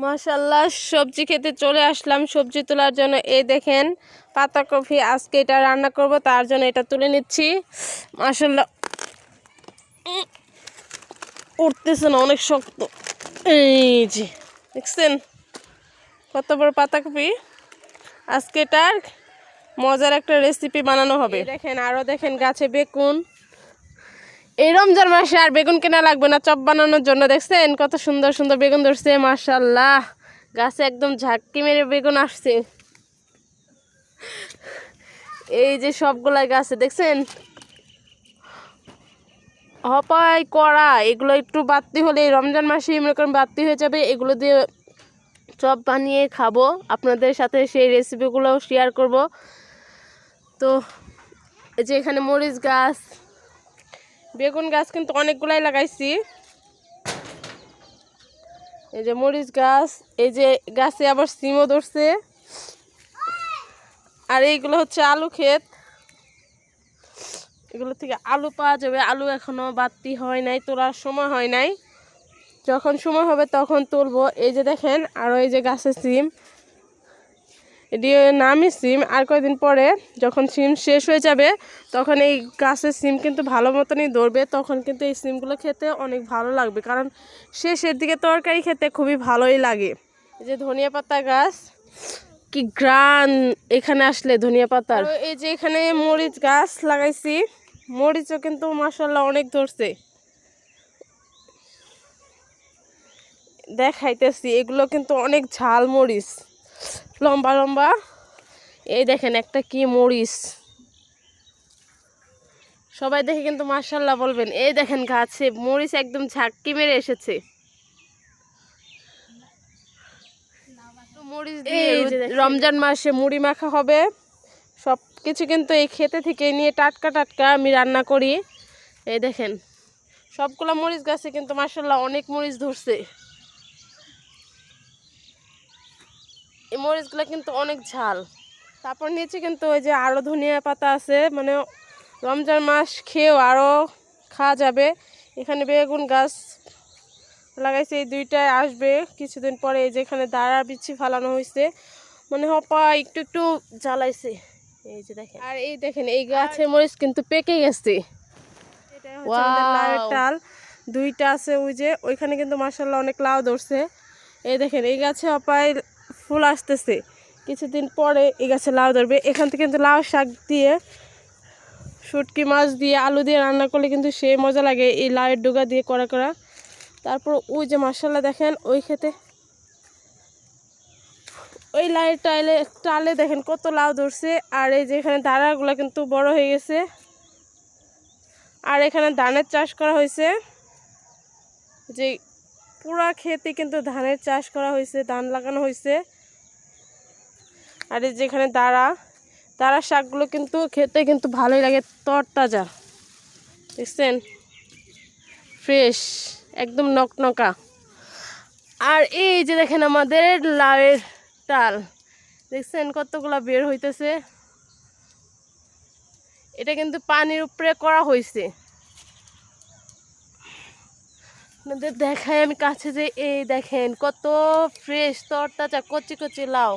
মাশাল্লাহ সবজি খেতে চলে আসলাম। সবজি তোলার জন্য এই দেখেন পাতাকপি আজকে এটা রান্না করব তার জন্য এটা তুলে নিচ্ছি। মাশাল্লাহ উম, উঠতেছে না অনেক শক্ত। এই যে দেখছেন? কত বড় পাতাকপি আজকে এটার মজার একটা রেসিপি বানানো হবে। দেখেন আরও দেখেন গাছে বেগুন। এই রমজান মাসে আর বেগুন কেনা লাগবে না, চপ বানানোর জন্য। দেখছেন কত সুন্দর সুন্দর বেগুন ধরছে মার্শাল্লাহ গাছে একদম ঝাঁকি মেরে বেগুন আসছে। এই যে সবগুলাই গাছে, দেখছেন? হপাই কড়া, এগুলো একটু বাড়তি হলে রমজান মাসে মনে করেন বাড়তি হয়ে যাবে। এগুলো দিয়ে চপ বানিয়ে খাব। আপনাদের সাথে সেই রেসিপিগুলো শেয়ার করব। তো এই যে এখানে মরিচ গাছ বেগুন গাছ কিন্তু অনেকগুলাই লাগাইছি। এই যে মরিচ গাছ, এই যে গাছে আবার সিমও ধরছে। আর এইগুলো হচ্ছে আলু ক্ষেত। এগুলো থেকে আলু পাওয়া যাবে। আলু এখনও বাড়তি হয় নাই, তোলার সময় হয় নাই। যখন সময় হবে তখন তুলবো। এই যে দেখেন আরও এই যে গাছের সিম। এটি নামই সিম, আর কয়েকদিন পরে যখন সিম শেষ হয়ে যাবে, তখন এই গাছের সিম কিন্তু ভালো মতনই ধরবে, তখন কিন্তু এই সিমগুলো খেতে অনেক ভালো লাগবে। কারণ শেষের দিকে তরকারি খেতে খুবই ভালোই লাগে। এই যে ধনিয়া পাতা গাছ, কি গ্রান এখানে আসলে ধনিয়া পাতার। এই যে এখানে মরিচ গাছ লাগাইছি, মরিচও কিন্তু মাসাল্লাহ অনেক ধরছে। দেখাইতেছি, এগুলো কিন্তু অনেক ঝাল মরিচ। লম্বা লম্বা। এই দেখেন একটা কি মরিচ। সবাই দেখে কিন্তু মার্শাল্লাহ বলবেন এই দেখেন গাছে মরিচ একদম ঝাঁকি মেরে এসেছে। মরিচ দিয়ে রমজান মাসে মুড়ি মাখা হবে। সব কিছু কিন্তু এই খেতে থেকে নিয়ে টাটকা টাটকা আমি রান্না করি। এই দেখেন সবগুলো মরিচ গাছে কিন্তু মার্শাল্লাহ অনেক মরিচ ধরছে। মরিচগুলো কিন্তু অনেক ঝাল। তারপর নিচে কিন্তু ওই যে আরও ধনিয়া পাতা আছে মানে রমজান মাস খেয়েও আরও খাওয়া যাবে। এখানে বেগুন গাছ লাগাইছে এই দুইটায় আসবে কিছুদিন পরে এই যে এখানে দাঁড়া বিচ্ছি ফালানো হয়েছে মানে হপা একটু একটু জ্বালাইছে। এই যে দেখেন। আর এই দেখেন এই গাছের মরিচ কিন্তু পেকে গেছে! ডাল। দুইটা আছে ওই যে ওইখানে কিন্তু মাসাল্লাহ অনেক লাউ ধরছে। এই দেখেন এই গাছে অপায় ফুল আসতেছে। কিছুদিন পরে এই গাছে লাউ ধরবে। এখান থেকে কিন্তু লাউ শাক দিয়ে, শুটকি মাছ দিয়ে, আলু দিয়ে রান্না করলে কিন্তু সে মজা লাগে এই লাউয়ের ডুগা দিয়ে করা করা তারপর ওই যে মাসাল্লাহ দেখেন, ওই খেতে ওই লাউয়ের টাইলে, টালে দেখেন কত লাউ ধরছে। আর এই যে এখানে দাঁড়াগুলো কিন্তু বড় হয়ে গেছে। আর এখানে ধানের চাষ করা হয়েছে। যে পুরা ক্ষেতে কিন্তু ধানের চাষ করা হয়েছে, ধান লাগানো হয়েছে। আর এই যেখানে দাঁড়া দাঁড়া শাকগুলো কিন্তু খেতে কিন্তু ভালোই লাগে, তরতাজা। দেখছেন? ফ্রেশ, একদম নকনকা। আর এই যে দেখেন আমাদের লাউয়ের টাল দেখছেন কতগুলা বের হইতেছে? এটা কিন্তু পানির উপরে করা হয়েছে আপনাদের দেখাই আমি কাছে যে এই দেখেন কত ফ্রেশ, তরতাজা, কচি কচি লাউ।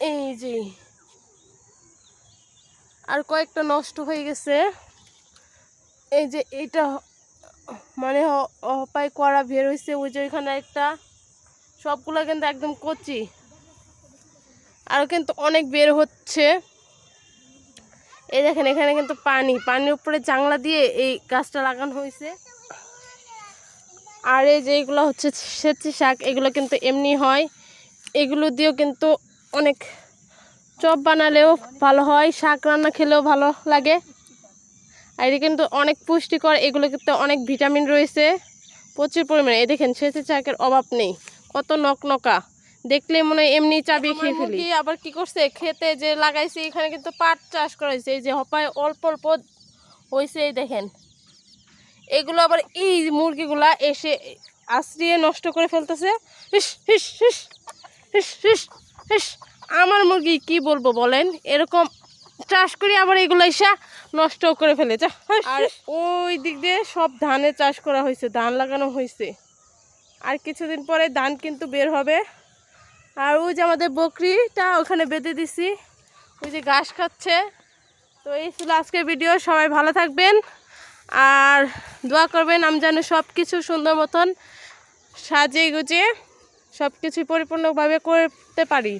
এই যে। আর কয়েকটা নষ্ট হয়ে গেছে। এই যে এইটা মানে অপায় করা বের হয়েছে ওই যে ওইখানে একটা। সবগুলো কিন্তু একদম কচি। আর কিন্তু অনেক বের হচ্ছে। এই দেখেন, এখানে কিন্তু পানি। পানির উপরে জাংলা দিয়ে এই গাছটা লাগানো হয়েছে আর এই যে এগুলো হচ্ছে সেচি শাক, এগুলো কিন্তু এমনি হয়। এগুলো দিয়েও কিন্তু অনেক চপ বানালেও ভালো হয় শাক রান্না খেলেও ভালো লাগে। আর এটা কিন্তু অনেক পুষ্টিকর এগুলো কিন্তু অনেক ভিটামিন রয়েছে প্রচুর পরিমাণে। এই দেখেন সেচি শাকের অভাব নেই কত নকনকা। দেখলে মনে হয় এমনি চাবি খেয়ে ফেলি। আবার কি করছে? খেতে যে লাগাইছে এখানে কিন্তু পাট চাষ করা হয়েছে এই যে হপায় অল্প অল্প হয়েছে এই দেখেন। এগুলো আবার এই মুরগিগুলা এসে আশ্রিয়ে নষ্ট করে ফেলতেছে। হিস হিস হিস হিস হিস আমার মুরগি কি বলব বলেন? এরকম চাষ করি, আবার এগুলো এসে নষ্ট করে ফেলে, যা আর ওই দিক দিয়ে সব ধানে চাষ করা হয়েছে, ধান লাগানো হয়েছে। আর কিছুদিন পরে ধান কিন্তু বের হবে। আর ওই যে আমাদের বকরিটা ওখানে বেঁধে দিছি, ওই যে ঘাস খাচ্ছে। তো এই ছিল আজকের ভিডিও, সবাই ভালো থাকবেন। আর দোয়া করবেন, আমি যেন সব কিছু সুন্দর মতন সাজিয়ে গুছিয়ে সব কিছুই পরিপূর্ণভাবে করতে পারি।